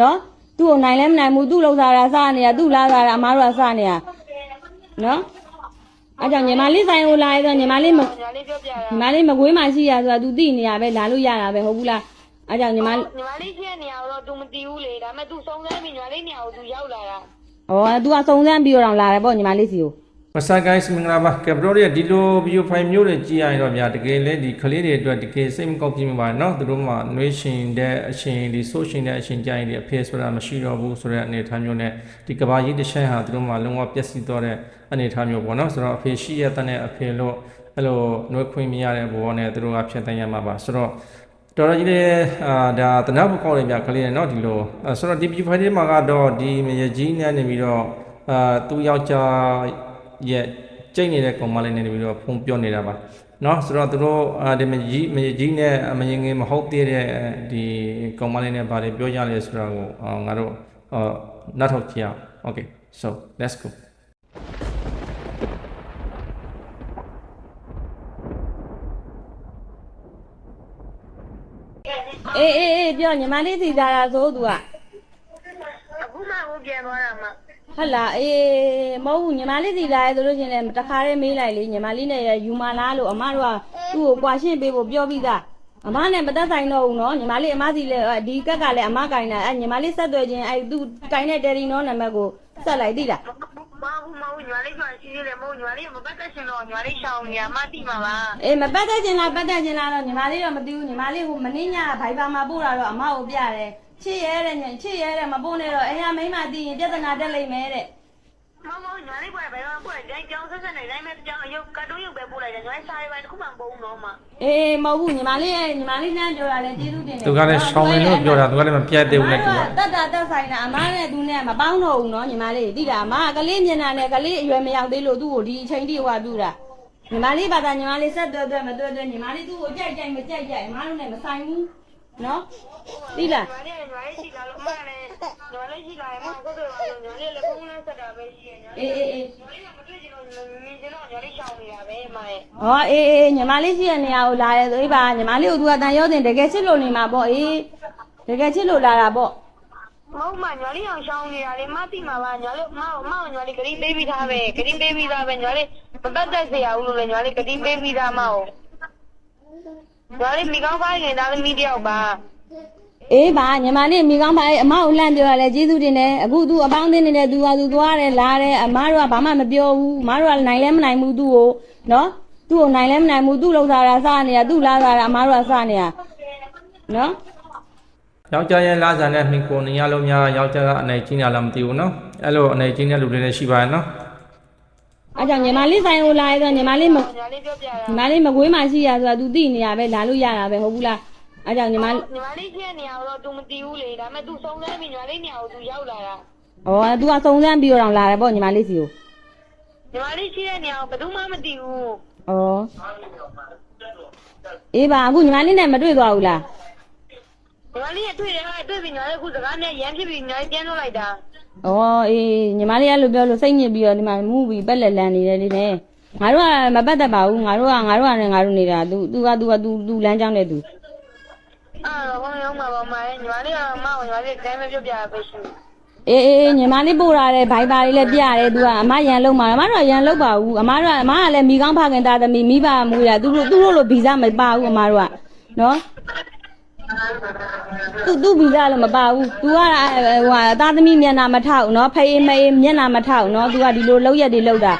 နော်သူ့ကိုနိုင်လဲမနိုင်ဘူးသူ့လောက်စားတာစားနေတာသူ့လားစားတာအမားတို့ကစားနေတာနော်အဲ့ကြောင့်ညီမလေးဆိုင်ကိုလာရတော့ညီမလေးမ ညီမလေးပြောပြတာ ညီမလေးမကွေးမှရှိရဆိုတာ तू သိနေရပဲလာလို့ရတာပဲဟုတ်ဘူးလားအဲ့ကြောင့်ညီမ ညီမလေးရှိတဲ့နေရာကိုတော့ तू မသိဘူးလေဒါပေမဲ့ तू စုံစမ်းပြီးညီမလေးနေရာကို तू ရောက်လာတာ ဩ तू ကစုံစမ်းပြီးတော့လာတယ်ပေါ့ညီမလေးစီကို မဆာကိုင်းစမင်္ဂလာပါကပရိုရဲ့ဒီလိုဗီဒီယိုဖိုင်မျိုးတွေကြည့်ရရင်တော့ဗျာတကယ်လဲဒီကလေးတွေအတွက်တကယ်စိတ်မကောက်ပြင်းပါเนาะသူတို့မှနှွေးရှင်တဲ့အရှင်ဒီဆိုရှင်တဲ့အရှင်ကြိုင်ဒီအဖေဆိုတာမရှိတော့ဘူးဆိုတဲ့အနေအထားမျိုးနဲ့ဒီကဘာကြီးတစ်ချက်ဟာသူတို့မှလုံးဝပျက်စီးသွားတဲ့အနေအထားမျိုးပေါ့เนาะဆိုတော့အဖေရှိရတဲ့အဖေလို့အဲ့လိုနှွေးခွင့်မရတဲ့ဘောနဲ့သူတို့ကဖြတ်တန်းရမှာပါဆိုတော့ တော်တော်ကြီးလေအာဒါတနပ်ကောင်းနေပြကလေးနဲ့เนาะဒီလိုအဲဆိုတော့ဒီ view file မှာကတော့ဒီမရကြီးနဲ့နေပြီးတော့အာသူ့ယောက်ျား ရဲ့ကြိတ်နေတဲ့ကောင်မလေးနဲ့နေပြီးတော့ဖုန်းပြောနေတာပါเนาะဆိုတော့သူတို့အာဒီမကြီးမရကြီးနဲ့မရင်ငယ်မဟုတ်သေးတဲ့ဒီကောင်မလေးနဲ့ဘာတွေပြောကြလဲဆိုတာကိုအာငါတို့အာနောက်ထောက်ကြည့်အောင် okay so let's go အေးအေးအေးပြောညီမလေးစီသားတာဆို तू က အခုမှကိုပြန်သွားတာမှ ဟုတ်လားအေးမဟုတ်ဘူးညီမလေးစီလာရဲဆိုလို့ချင်းလည်းတခါတည်းမေးလိုက်လေညီမလေးနဲ့ယူမလားလို့အမတို့ကသူ့ကိုကွာရှင်းပေးဖို့ပြောပြီးသားအမနဲ့မသက်ဆိုင်တော့ဘူးနော်ညီမလေးအမစီလည်းဒီကက်ကလည်းအမကင်တာအဲညီမလေးဆက်သွယ်ခြင်းအဲသူကင်တဲ့တယ်ရီနော်နံပါတ်ကိုဆက်လိုက်သိလားမဟုတ်မဟုတ်ညီမလေးကရှိသေးတယ်မဟုတ်ညီမလေးမပတ်သက်ရှင်တော့ညီမလေးရှောင်းနေရမှတိမှာပါအေးမပတ်သက်ခြင်းလားပတ်သက်ခြင်းလားတော့ညီမလေးတော့မသိဘူးညီမလေးဟိုမင်းညဘိုင်ဘာမှာပို့တာတော့အမကိုပြတယ် ချစ်ရဲတဲ့ညချစ်ရဲတဲ့မပို့နဲ့တော့အဲ့ရမိန်းမသိရင်ပြဿနာတက်လိမ့်မယ်တဲ့မမညီမလေးကဘယ်တော့ပို့တယ်တိုင်းကြောင်းဆက်ဆက်နေတိုင်းမဲ့ကြောင်းအယုတ်ကတ်တိုးရုပ်ပဲပို့လိုက်တယ်ညီမလေးစားရပိုင်းတစ်ခုမှမပုံတော့မှအေးမဟုတ်ဘူးညီမလေးရဲ့ညီမလေးနဲ့ပြောတာလေကျေးဇူးတင်တယ်သူကလည်းရှောင်းနေလို့ပြောတာသူကလည်းမပြတ်သေးဘူးနဲ့သူကတတ်တာတက်ဆိုင်တာအမနဲ့သူနဲ့မပေါင်းတော့ဘူးနော်ညီမလေးသိလားအမကကလေးမျက်နှာနဲ့ကလေးအရွယ်မရောက်သေးလို့သူ့ကိုဒီအချိန်ထိဟွာပြူတာညီမလေးဘာသာညီမလေးဆက်သွဲသွဲမသွဲသွဲညီမလေးသူ့ကိုကြိုက်ကြိုက်မကြိုက်ကြိုက်အမတို့နဲ့မဆိုင်ဘူး နော်သိလားညီမလေးညီမလေးရှိလာလို့မှလည်းညီမလေးရှိလာရင်မဟုတ်တော့ဘူးညီမလေးလည်းဖုန်းနဲ့ဆက်တာပဲရှိရင်ညီမလေးအေးအေးအေးညီမလေးကမတွေ့ချင်တော့မြင်ချင်တော့ညီမလေးရှောင်းနေတာပဲအမရဲ့ဟောအေးအေးညီမလေးရှိတဲ့နေရာကိုလာရဲဆိုအေးပါညီမလေးကိုသူကတန်ရောတင်တကယ်ချစ်လို့နေမှာပေါ့အေးတကယ်ချစ်လို့လာတာပေါ့မဟုတ်မှညီမလေးအောင်ရှောင်းနေတာလေမသိမှာပါညီမလေးမအောင်မအောင်ညီမလေးဂရီးပေးပြီးသားပဲဂရီးပေးပြီးသားပဲညီမလေးမပတ်သက်စေရဘူးလို့လေညီမလေးဂရီးပေးပြီးသားမအောင် ဒါလေးမိကောင်းပိုင်းရင်ဒါလေးမိတယောက်ပါအေးပါညီမလေးမိကောင်းပါအေးအမကိုလှမ်းပြောရလဲကျေးဇူးတင်တယ်အခု तू အပေါင်းအသင်းနေတယ်သူဟာသူသွားတယ်လာတယ်အမတို့ကဘာမှမပြောဘူးအမတို့ကနိုင်လဲမနိုင်ဘူးသူ့ကိုနော်သူ့ကိုနိုင်လဲမနိုင်ဘူးသူ့လောက်စားတာစနေတာသူ့လာစားတာအမတို့ကစနေတာနော်ယောက်ျားရဲ့လာစားနဲ့မိကိုနေရလုံးများယောက်ျားကအနိုင်ချင်းရလားမသိဘူးနော်အဲ့လိုအနိုင်ချင်းတဲ့လူတွေလည်းရှိပါရဲ့နော် အဲ့ကြောင့်ညီမလေးဆိုင်ကိုလာရတော့ညီမလေးမ ညီမလေးပြောပြတာ ညီမလေးမကွေးမှရှိရဆိုတာ तू သိနေရပဲလာလို့ရတာပဲဟုတ်ဘူးလားအဲ့ကြောင့်ညီမ ညီမလေးရှိတဲ့နေရာကိုတော့ तू မသိဘူးလေဒါပေမဲ့ तू စုံစမ်းပြီးညီမလေးနေရာကို तू ရောက်လာတာ ဩ तू ကစုံစမ်းပြီးတော့လာတယ်ပေါ့ညီမလေးစီကို ညီမလေးရှိတဲ့နေရာကိုဘယ်သူမှမသိဘူး ဩအေးပါအခုညီမလေးနဲ့မတွေ့သွားဘူးလား ညီမလေးကတွေ့တယ်ဟာတွေ့ပြီးညီမလေးအခုစကားနဲ့ရမ်းဖြစ်ပြီးညီမလေးပြန်လွှတ်လိုက်တာ ဩအေးညီမလေးကလို့ပြောလို့စိတ်ညစ်ပြီးတော့ဒီမှာမူပြီးပက်လက်လန်နေတယ်ဒီနဲ့ငါတို့ကမပတ်သက်ပါဘူးငါတို့ကငါတို့ကလည်းငါတို့နေတာ तू तू က तू က तू तू လမ်းကြောင်းတဲ့ तू အာတော့ဘုံရောက်မှာပါမလေးညီမလေးကမအောင်ညီမလေးတိုင်းမပြောပြရပဲရှိ အေးအေးအေးညီမလေးပို့ရတယ်ဘိုင်ပါလေးလည်းပြရတယ် तू ကအမရန်လုံးမှာအမတို့ကရန်လုံးပါဘူးအမတို့ကအမကလည်းမိကောင်းဖခင်သားသမီးမိဘမူရသူတို့သူတို့လိုဗီဇမပါဘူးအမတို့ကနော် သူသူဗီဇလည်းမပါဘူး तू ကဟိုဟာသားသမီးမျက်နှာမထောက်နော်ဖေးမေးမျက်နှာမထောက်နော် तू ကဒီလိုလောက်ရက်တွေလောက်တာ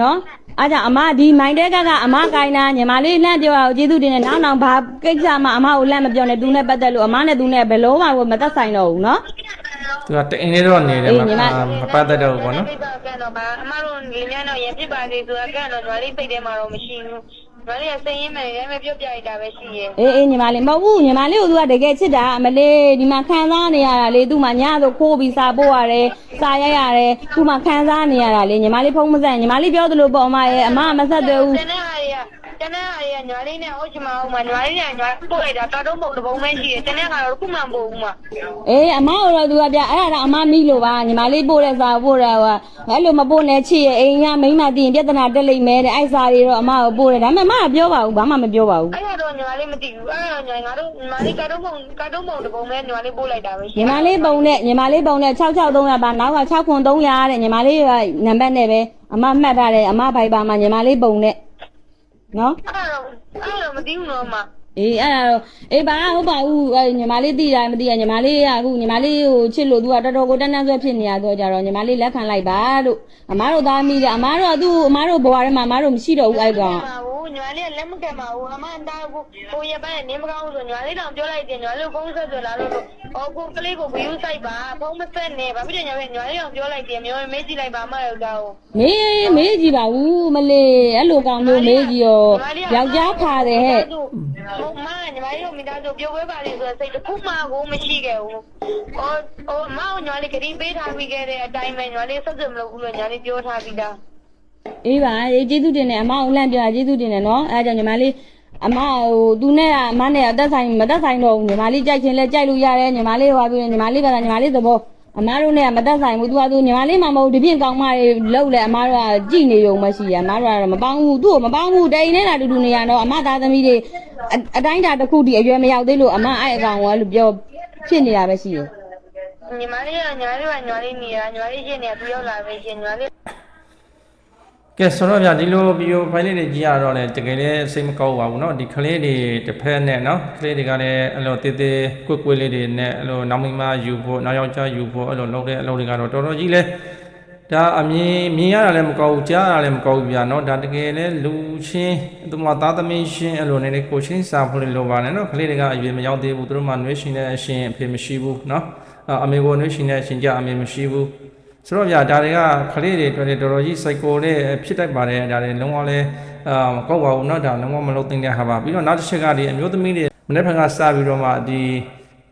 နော်အားကြောင့်အမဒီမိုင်းတဲကကအမကိုင်းတာညီမလေးလှမ်းပြောအောင်ကျေးဇူးတင်တယ်နောက်နောက်ဘာကိစ္စမှအမကိုလှမ်းမပြောနဲ့သူနဲ့ပတ်သက်လို့အမနဲ့သူနဲ့ဘယ်လုံးမှမသက်ဆိုင်တော့ဘူးနော်သူကတအိမ်လေးတော့နေတယ်အေးမညီမမပတ်သက်တော့ဘူးပေါ့နော်ဒီတော့ကတော့ပါအမတို့လင်းမြန်းတော့ရဖြစ်ပါသေးဆိုတာကတော့ညီမလေးစိတ်ထဲမှာတော့မရှိဘူးညီ မလေးကစိတ်ရင်းမှန်တယ်ပဲပြောပြရတာပဲရှိရဲ့အေးအေးညီမလေးမဟုတ်ဘူးညီမလေးကိုသူကတကယ်ချစ်တာအမလေးဒီမှာခံစားနေရတာလေသူ့မှာညဆိုခိုးပြီးစာပို့ရတယ်စာရိုက်ရတယ်သူ့မှာခံစားနေရတာလေညီမလေးဖုံးမဆက်ညီမလေးပြောသလိုပေါ့အမရဲ့အမကမဆက်သွဲဘူးတနေ့ဟာတွေက တနေ့ကရညီမလေးနဲ့ဟုတ်ချင်မအောင်မညီမလေးနဲ့ညီမပို့လိုက်တာတော်တော့မဟုတ်တပုံပဲရှိတယ်တနေ့ကတော့ခုမှမပို့ဘူးမအေးအမတို့တော့သူကပြအဲ့ဒါတော့အမမိလို့ပါညီမလေးပို့တဲ့စာပို့တယ်ဟိုအဲ့လိုမပို့နဲ့ချစ်ရဲ့အိမ်ကမိန်းမသိရင်ပြဿနာတက်လိမ့်မယ်တဲ့အဲ့စာတွေတော့အမကိုပို့တယ်ဒါပေမဲ့အမကပြောပါဘူးဘာမှမပြောပါဘူးအဲ့တော့ညီမလေးမသိဘူးအဲ့တော့ညီငါတို့ညီမလေးကတော့ပုံကတော့ပုံတပုံပဲညီမလေးပို့လိုက်တာပဲရှိညီမလေးပုံနဲ့ညီမလေးပုံနဲ့66300ပါနောက်က6300တဲ့ညီမလေးကနံပါတ်နဲ့ပဲအမမှတ်ထားတယ်အမဘိုက်ပါမှာညီမလေးပုံနဲ့ နော်အဲ့တော့အဲ့တော့မသိဘူးနော်မအေးအဲ့ဒါတော့အေးပါဟုတ်ပါဘူးအဲညီမလေးသိတာမသိရညီမလေးကအခုညီမလေးကိုချစ်လို့သူကတော်တော်ကိုတန်းတန်းဆွဲဖြစ်နေရတော့ကြတော့ညီမလေးလက်ခံလိုက်ပါလို့အမားတို့သားမိတယ်အမားတို့ကသူ့အမားတို့ဘဝထဲမှာအမားတို့မရှိတော့ဘူးအဲ့ကောင်ပါဘူး ညီမလေးကလက်မကပါဘူးအမအတားကိုကိုရပန်းနေမကောင်းဆိုညီမလေးတောင်ပြောလိုက်တယ်ညီမလေးဖုန်းဆက်ဆိုလာလို့ဟောကိုကလေးကိုဗီယူဆိုင်ပါဖုန်းမဆက်နဲ့ဘာဖြစ်လဲညီမလေးညီမလေးတောင်ပြောလိုက်တယ်မျိုးမေးကြည့်လိုက်ပါအမရောက်တော့မေးမေးကြည့်ပါဘူးမလေးအဲ့လိုကောင်မျိုးမေးကြည့်ရောယောက်ျားဖာတယ်ဟဲ့ဟုတ်မညီမလေးတို့မိသားစုပြုတ်ပွဲပါလေဆိုတော့စိတ်တစ်ခုမှကိုမရှိခဲ့ဘူးဟိုဟိုမောင်ညီမလေးကတိပေးထားပြီးခဲ့တဲ့အတိုင်းပဲညီမလေးဆက်စမလို့ဘူးလို့ညီမလေးပြောထားပြီးသား အေးပါအေးကျေးဇူးတင်တယ်အမအောင်လန့်ပြကျေးဇူးတင်တယ်နော်အဲ့ဒါကြောင့်ညီမလေးအမဟိုသူနဲ့ကအမနဲ့အသက်ဆိုင်မသက်ဆိုင်တော့ဘူးညီမလေးကြိုက်ချင်းလဲကြိုက်လို့ရတယ်ညီမလေးဟောပြီးညီမလေးကညီမလေးသဘောအမတို့နဲ့မသက်ဆိုင်ဘူးသူကသူညီမလေးမှမဟုတ်ဒီပြင်ကောင်းမတွေလောက်လဲအမတို့ကကြည်နေရုံမရှိရအမတို့ကတော့မပေါင်းဘူးသူ့ကိုမပေါင်းဘူးတိန်နေတာတူတူနေရတော့အမသားသမီးတွေအတိုင်းတာတစ်ခုတည်းအရွယ်မရောက်သေးလို့အမအဲ့အကောင်ကလို့ပြောဖြစ်နေတာပဲရှိတယ်ညီမလေးကညီမလေးကညီမလေးနေရညီမလေးရှင်းနေသူရောက်လာပဲရှင်းညီမလေး ကဲဆိုတော့ဗျာဒီလိုဗီဒီယိုဖိုင်လေးတွေကြည့်ရတော့လည်းတကယ်လည်းစိတ်မကောက်ပါဘူးเนาะဒီကလေးတွေတစ်ဖက်နဲ့เนาะကလေးတွေကလည်းအဲ့လိုတေးသေးကွက်ကွက်လေးတွေနဲ့အဲ့လိုနောက်မိမယူဖို့နောက်ယောက်ျားယူဖို့အဲ့လိုလုပ်တဲ့အလုပ်တွေကတော့တော်တော်ကြီးလဲဒါအမြင်မြင်ရတာလည်းမကောက်ဘူးကြားရတာလည်းမကောက်ဘူးဗျာเนาะဒါတကယ်လည်းလူချင်းသူမသားသမီးချင်းအဲ့လိုနေနေကိုချင်းစာဖို့လိုပါနဲ့เนาะကလေးတွေကအရွယ်မရောက်သေးဘူးသူတို့မှနှွေးရှင်တဲ့အရှင်အဖေမရှိဘူးเนาะအမေကိုနှွေးရှင်တဲ့အရှင်ကြအမေမရှိဘူး ဆိုတော့ဗျာဒါတွေကကလေးတွေအတွက်လည်းတော်တော်ကြီး cycle နဲ့ဖြစ်တတ်ပါတယ်ဒါတွေလုံးဝလဲအာမကောက်ပါဘူးเนาะဒါလုံးဝမလုပ်သင့်တဲ့ဟာပါပြီးတော့နောက်တစ်ချက်ကဒီအမျိုးသမီးတွေမနေ့ကစပြီးတော့မှဒီ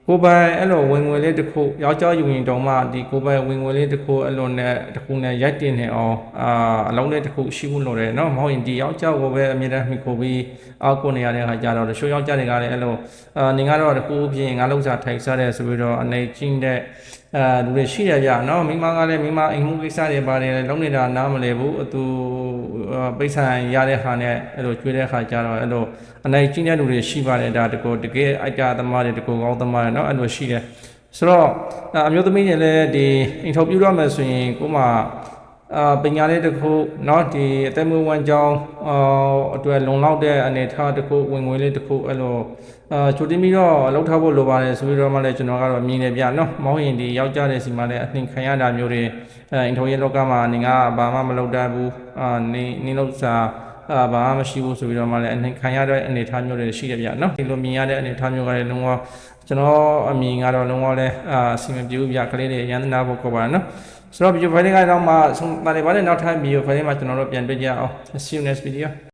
ကိုယ်ပိုင်အဲ့လိုဝင်ငွေလေးတစ်ခုယောက်ျားယူရင်တောင်မှဒီကိုယ်ပိုင်ဝင်ငွေလေးတစ်ခုအဲ့လိုနဲ့တစ်ခုနဲ့ရိုက်တင်နေအောင်အာအလုံးလေးတစ်ခုရှိမှုလို့ရတယ်เนาะမဟုတ်ရင်ဒီယောက်ျားကိုပဲအမြဲတမ်းမိခိုပြီးအောက်ကိုနေရတဲ့ခါကျတော့တချို့ယောက်ျားတွေကလည်းအဲ့လိုအာနေကတော့တစ်ခုဖြစ်ရင်ငါလောက်စားထိုက်စားတယ်ဆိုပြီးတော့အနေချင်းတဲ့ အဲလူတွေရှိရကြနော်မိမကလည်းမိမအိမ်မှုကိစ္စတွေပါတယ်လုံးနေတာနားမလဲဘူးအသူပိတ်ဆံရတဲ့ခါနဲ့အဲ့လိုကျွေးတဲ့ခါကျတော့အဲ့လိုအနိုင်ကျင်းတဲ့လူတွေရှိပါတယ်ဒါတကောတကယ်အိုက်ကြသမားတွေတကောကောင်းသမားတွေနော်အဲ့လိုရှိတယ်ဆိုတော့အမျိုးသမီးတွေလည်းဒီအင်တာဗျူးရမယ်ဆိုရင်ကိုမှ အာပညာလေးတစ်ခုเนาะဒီအသက်မွေးဝမ်းကြောင်းအာအတွက်လုံလောက်တဲ့အနေအထားတစ်ခုဝင်ငွေလေးတစ်ခုအဲ့လိုအာချိုတင်ပြီးတော့လောက်ထားဖို့လိုပါတယ်ဆိုပြီးတော့မှလည်းကျွန်တော်ကတော့မြင်နေပြเนาะမောင်းရင်ဒီယောက်ျားတဲ့စီမှာလည်းအနှင်ခံရတာမျိုးတွေအဲအင်ထိုရဲ့လောကမှာနေကဘာမှမလုပ်တတ်ဘူးအာနေနေလို့စာအာဘာမှမရှိဘူးဆိုပြီးတော့မှလည်းအနှင်ခံရတဲ့အနေအထားမျိုးတွေရှိတယ်ဗျเนาะဒီလိုမြင်ရတဲ့အနေအထားမျိုးကလည်းလုံးဝကျွန်တော်အမြင်ကတော့လုံးဝလဲအာအစီမပြေဘူးဗျကလေးတွေရန်တနာဖို့ကောပါเนาะ ဆိုတော့ video file ကတော့မှဆုံးပါတယ်ဗါနဲ့နောက်ထပ် video file မှာကျွန်တော်တို့ပြန်တွေ့ကြအောင် see you next video